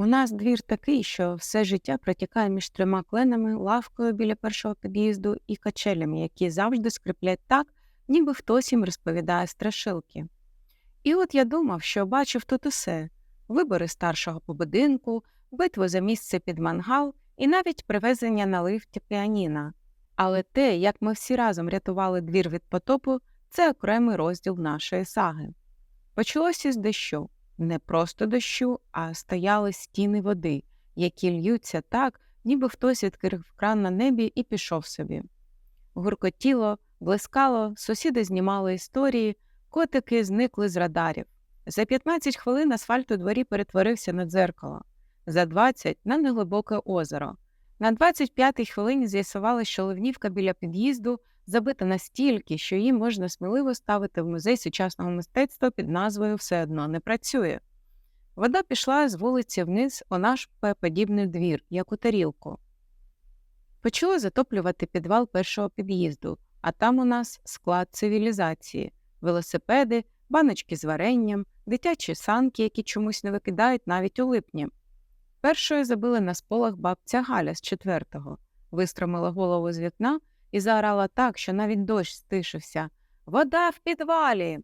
У нас двір такий, що все життя протікає між трьома кленами, лавкою біля першого під'їзду і качелями, які завжди скриплять так, ніби хтось їм розповідає страшилки. І от я думав, що бачив тут усе вибори старшого по будинку, битву за місце під мангал і навіть привезення на лифті піаніна. Але те, як ми всі разом рятували двір від потопу, це окремий розділ нашої саги. Почалося з дощу, не просто дощу, а стояли стіни води, які льються так, ніби хтось відкрив кран на небі і пішов собі. Гуркотіло, блискало, сусіди знімали історії, котики зникли з радарів. За 15 хвилин асфальт у дворі перетворився на дзеркало, за 20 – на неглибоке озеро. На 25-й хвилині з'ясували, що ливнівка біля під'їзду забита настільки, що її можна сміливо ставити в музей сучасного мистецтва під назвою Все одно не працює. Вода пішла з вулиці вниз у наш П-подібний двір, як у тарілку. Почали затоплювати підвал першого під'їзду, а там у нас склад цивілізації, велосипеди, баночки з варенням, дитячі санки, які чомусь не викидають навіть у липні. Першою забили на сполох бабця Галя з четвертого, вистромила голову з вікна і заорала так, що навіть дощ стишився Вода в підвалі.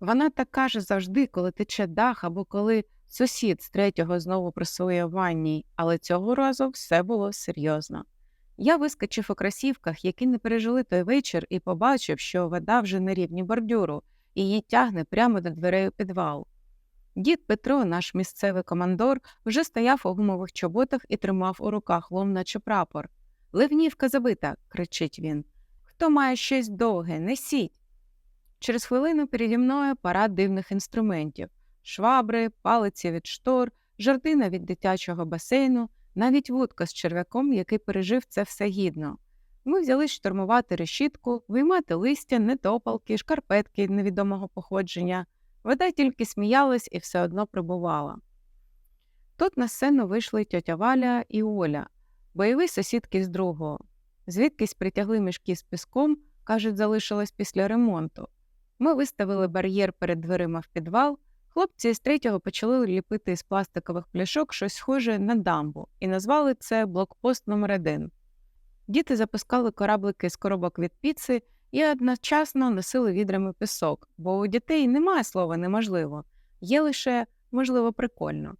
Вона так каже завжди, коли тече дах або коли сусід з третього знову пресує ванній, але цього разу все було серйозно. Я вискочив у красівках, які не пережили той вечір, і побачив, що вода вже на рівні бордюру, і її тягне прямо до дверей у підвал. Дід Петро, наш місцевий командор, вже стояв у гумових чоботах і тримав у руках лом, наче прапор. Ливнівка забита, кричить він. Хто має щось довге, несіть. Через хвилину переді мною парад дивних інструментів швабри, палиці від штор, жартина від дитячого басейну, навіть вудка з черв'яком, який пережив це все гідно. Ми взялись штурмувати решітку, виймати листя, нетопалки, шкарпетки невідомого походження. Вода тільки сміялась і все одно прибувала. Тут на сцену вийшли тьотя Валя і Оля, бойові сусідки з другого. Звідкись притягли мішки з піском, кажуть, залишилось після ремонту. Ми виставили бар'єр перед дверима в підвал. Хлопці з третього почали ліпити з пластикових пляшок щось схоже на дамбу і назвали це блокпост номер 1 Діти запускали кораблики з коробок від піци і одночасно носили відрами пісок, бо у дітей немає слова неможливо, є лише можливо прикольно.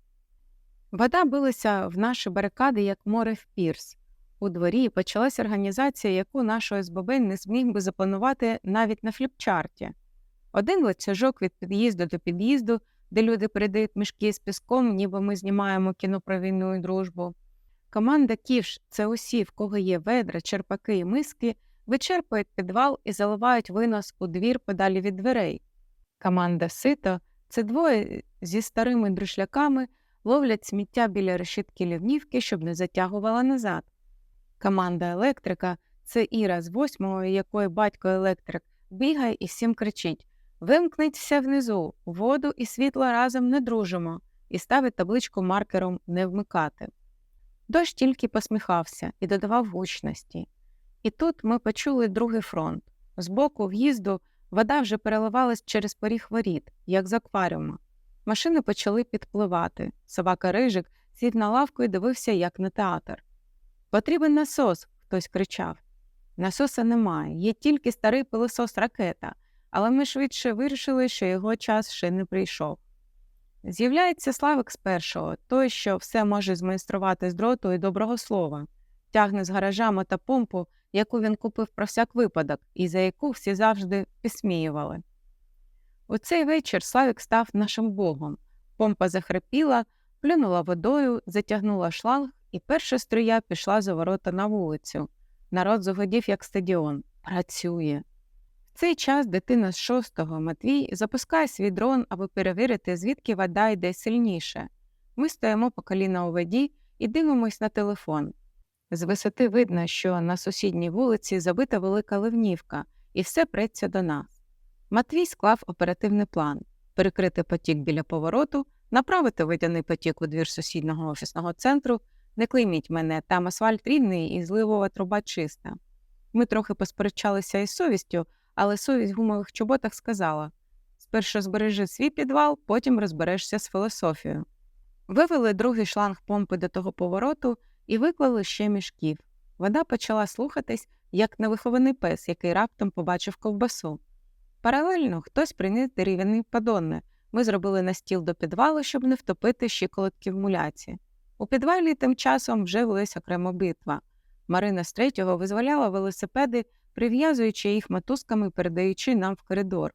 Вода билася в наші барикади, як море в пірс. У дворі почалась організація, яку наш ОСББ не зміг би запланувати навіть на фліпчарті. Один ланцюжок від під'їзду до під'їзду, де люди передають мішки з піском, ніби ми знімаємо кіно про війну і дружбу. Команда ківш це усі, в кого є ведра, черпаки і миски, вичерпують підвал і заливають винос у двір подалі від дверей. Команда сито це двоє зі старими друшляками ловлять сміття біля решітки лівнівки, щоб не затягувала назад. Команда електрика це Іра з восьмого, якої батько електрик бігає і всім кричить Вимкніть все внизу, воду і світло разом не дружимо, і ставить табличку маркером не вмикати. Дощ тільки посміхався і додавав гучності. І тут ми почули другий фронт. З боку в'їзду вода вже переливалась через поріг воріт, як з акваріума. Машини почали підпливати. Собака Рижик сів на лавку і дивився, як на театр. Потрібен насос, хтось кричав. Насоса немає, є тільки старий пилосос ракета, але ми швидше вирішили, що його час ще не прийшов. З'являється Славик з першого, той, що все може змайструвати з дроту і доброго слова, тягне з гаража мотопомпу, яку він купив про всяк випадок, і за яку всі завжди підсміювали. У цей вечір Славік став нашим богом. Помпа захрипіла, плюнула водою, затягнула шланг, і перша струя пішла за ворота на вулицю. Народ загодів, як стадіон. Працює. В цей час дитина з шостого Матвій запускає свій дрон, аби перевірити, звідки вода йде сильніше. Ми стоїмо по коліна у воді і дивимось на телефон. З висоти видно, що на сусідній вулиці забита велика ливнівка, і все преться до нас. Матвій склав оперативний план перекрити потік біля повороту, направити водяний потік у двір сусіднього офісного центру. Не клейміть мене, там асфальт рівний і зливова труба чиста. Ми трохи посперечалися із совістю, але совість в гумових чоботах сказала спершу збережи свій підвал, потім розберешся з філософією. Вивели другий шланг помпи до того повороту і виклали ще мішків. Вода почала слухатись, як невихований пес, який раптом побачив ковбасу. Паралельно хтось приніс дерев'яні подонни. Ми зробили настіл до підвалу, щоб не втопити щиколотки в муляці. У підвалі тим часом вже велась окрема битва. Марина з третього визволяла велосипеди, прив'язуючи їх мотузками передаючи нам в коридор.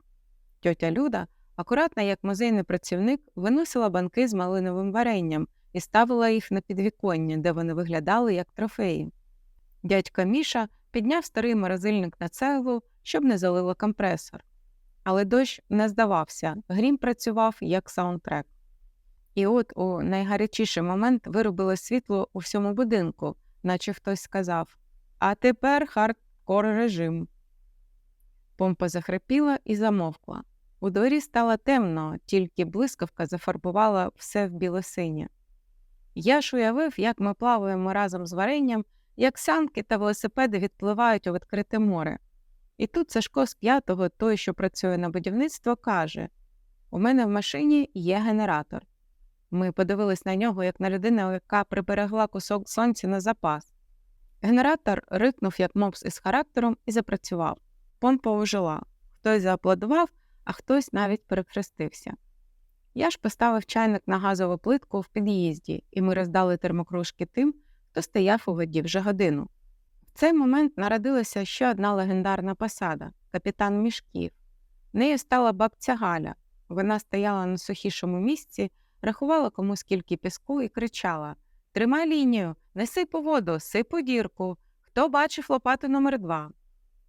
Тьотя Люда, акуратна як музейний працівник, виносила банки з малиновим варенням і ставила їх на підвіконня, де вони виглядали як трофеї. Дядько Міша підняв старий морозильник на цеглу, щоб не залило компресор. Але дощ не здавався, грім працював як саундтрек. І от у найгарячіший момент виробило світло у всьому будинку, наче хтось сказав А тепер хардкор режим. Помпа захрипіла і замовкла. У дворі стало темно, тільки блискавка зафарбувала все в білосинє. Я ж уявив, як ми плаваємо разом з варенням, як санки та велосипеди відпливають у відкрите море. І тут Сашко з п'ятого, той, що працює на будівництво, каже У мене в машині є генератор. Ми подивились на нього, як на людину, яка приберегла кусок сонця на запас. Генератор рикнув, як мопс із характером, і запрацював. Помпа ожила. Хтось зааплодував, а хтось навіть перехрестився. Я ж поставив чайник на газову плитку в під'їзді, і ми роздали термокружки тим, хто стояв у воді вже годину. В цей момент народилася ще одна легендарна посада капітан мішків. Нею стала бабця Галя. Вона стояла на сухішому місці, рахувала комусь скільки піску і кричала Тримай лінію, неси по воду, сипу дірку. Хто бачив лопату номер два?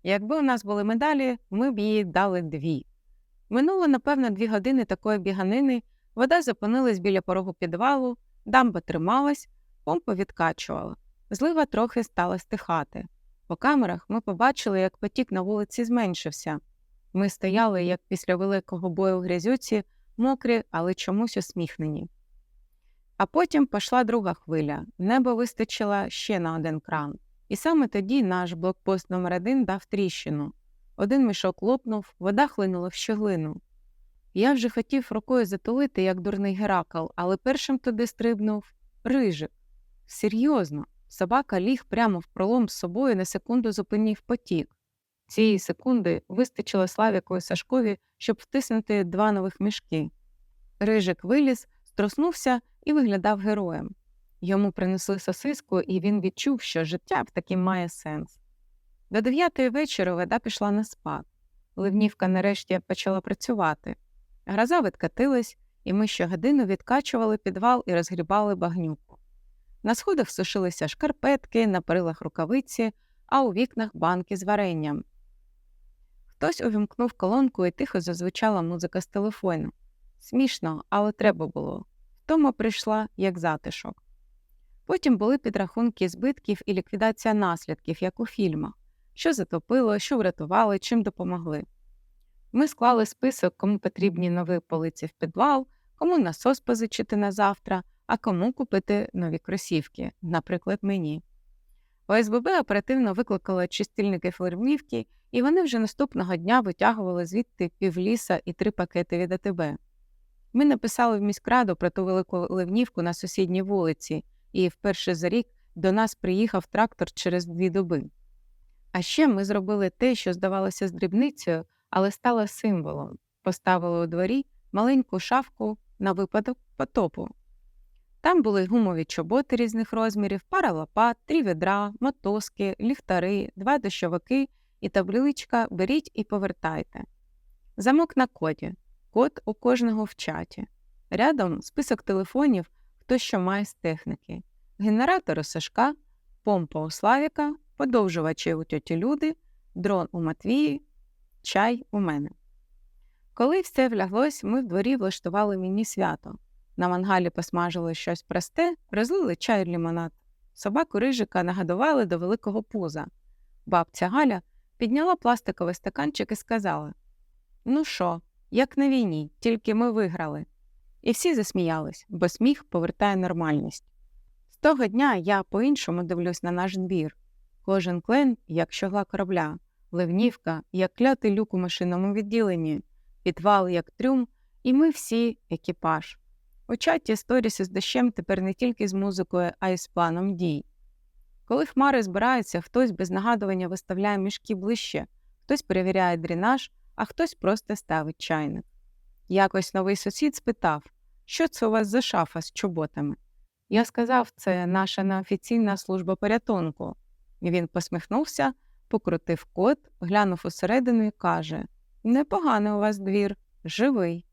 Якби у нас були медалі, ми б їй дали дві. Минуло, напевно, дві години такої біганини, вода зупинилась біля порогу підвалу, дамба трималась, помпа відкачувала. Злива трохи стала стихати. По камерах ми побачили, як потік на вулиці зменшився. Ми стояли, як після великого бою в грязюці, мокрі, але чомусь усміхнені. А потім пішла друга хвиля, небо вистачило ще на один кран. І саме тоді наш блокпост номер 1 дав тріщину. Один мішок лопнув, вода хлинула в щоглину. Я вже хотів рукою затулити, як дурний Геракл, але першим туди стрибнув рижик. Серйозно, собака ліг прямо в пролом з собою на секунду зупинив потік. Цієї секунди вистачило Славіку і Сашкові, щоб втиснути два нових мішки. Рижик виліз, строснувся і виглядав героєм. Йому принесли сосиску, і він відчув, що життя в таким має сенс. До дев'ятої вечора вода пішла на спад. Ливнівка нарешті почала працювати. Гроза відкатилась, і ми щогодину відкачували підвал і розгрібали багнюку. На сходах сушилися шкарпетки, на перилах рукавиці, а у вікнах банки з варенням. Хтось увімкнув колонку і тихо зазвучала музика з телефону. Смішно, але треба було. Втома прийшла як затишок. Потім були підрахунки збитків і ліквідація наслідків, як у фільмах, що затопило, що врятували, чим допомогли. Ми склали список, кому потрібні нові полиці в підвал, кому насос позичити на завтра, а кому купити нові кросівки, наприклад, мені. ОСББ оперативно викликала чистильники флермівки, і вони вже наступного дня витягували звідти півліса і три пакети від АТБ. Ми написали в міськраду про ту велику ливнівку на сусідній вулиці, і вперше за рік до нас приїхав трактор через дві доби. А ще ми зробили те, що здавалося з дрібницею, але стало символом поставили у дворі маленьку шафку на випадок потопу. Там були гумові чоботи різних розмірів, пара лопат, три ведра, мотузки, ліхтари, два дощовики і табличка Беріть і повертайте. Замок на коді, код у кожного в чаті. Рядом список телефонів, хто що має з техніки, генератор у Сашка, помпа у Славіка, подовжувачі у тьоті Люди, дрон у Матвії, чай у мене. Коли все вляглось, ми в дворі влаштували мені свято. На мангалі посмажили щось просте, розлили чай лімонад. Собаку рижика нагадували до великого пуза. Бабця Галя підняла пластиковий стаканчик і сказала: Ну що, як на війні, тільки ми виграли. І всі засміялись, бо сміх повертає нормальність. З того дня я по-іншому дивлюсь на наш двір. Кожен клен, як щогла корабля, ливнівка, як клятий люк у машинному відділенні, підвал, як трюм, і ми всі екіпаж. У чаті сторіс із дощем тепер не тільки з музикою, а й з планом дій. Коли хмари збираються, хтось без нагадування виставляє мішки ближче, хтось перевіряє дренаж, а хтось просто ставить чайник. Якось новий сусід спитав, що це у вас за шафа з чоботами. Я сказав, це наша неофіційна служба порятунку. Він посміхнувся, покрутив код, глянув усередину і каже: Непоганий у вас двір, живий.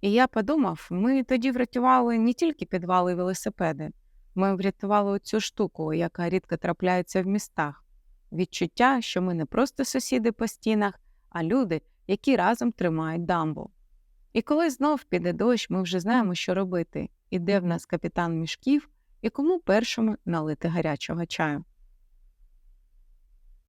І я подумав, ми тоді врятували не тільки підвали і велосипеди, ми врятували оцю штуку, яка рідко трапляється в містах. Відчуття, що ми не просто сусіди по стінах, а люди, які разом тримають дамбу. І коли знов піде дощ, ми вже знаємо, що робити, і де в нас капітан мішків, і кому першому налити гарячого чаю.